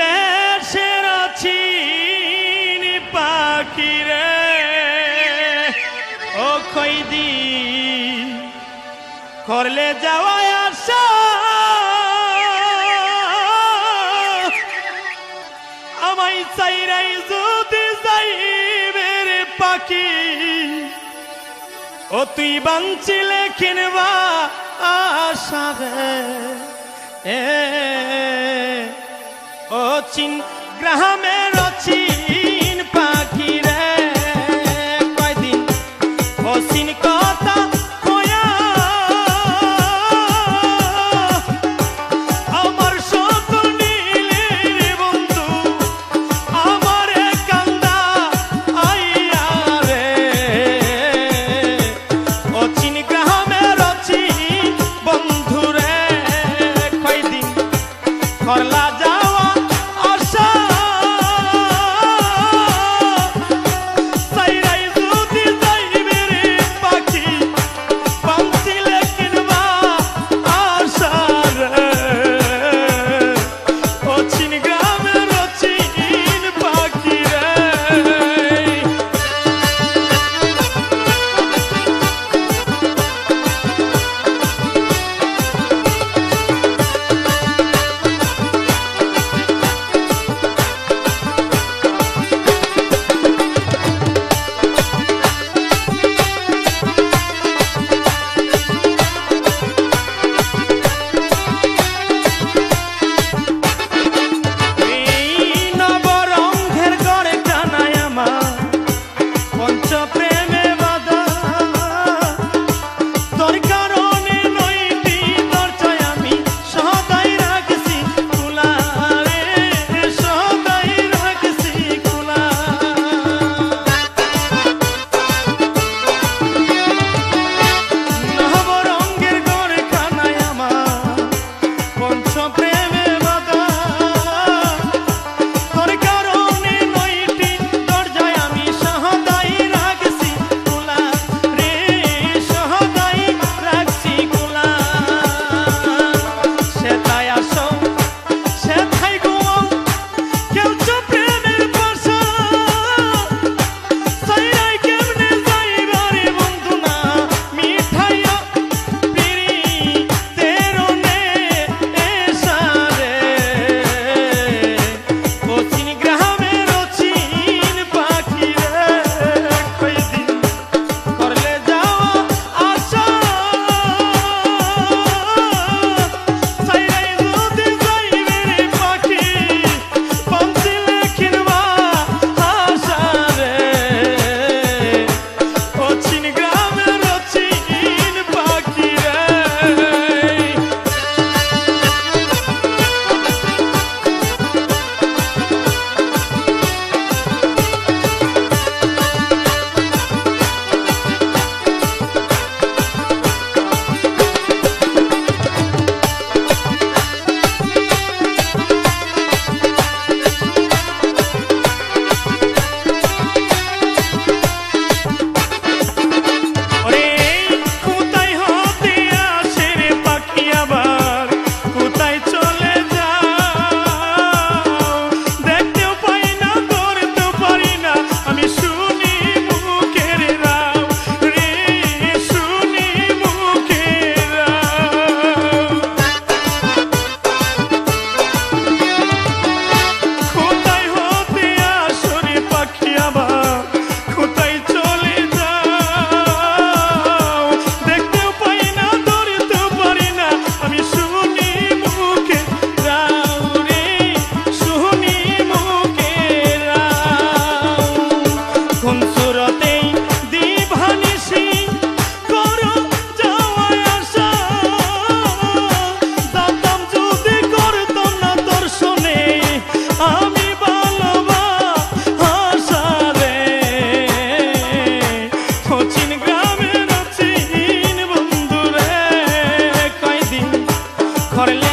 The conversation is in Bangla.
দেশের চিন পাখি রে। ও খৈদি, করলে যাওয়া পাখি, ও তুই বাঞ্চিলে কিনবা আশা রে। এ ও চিন গ্রামের চিন পাখি রে। কয়দিন ও চিন কথা কয়া আমার con sopre por el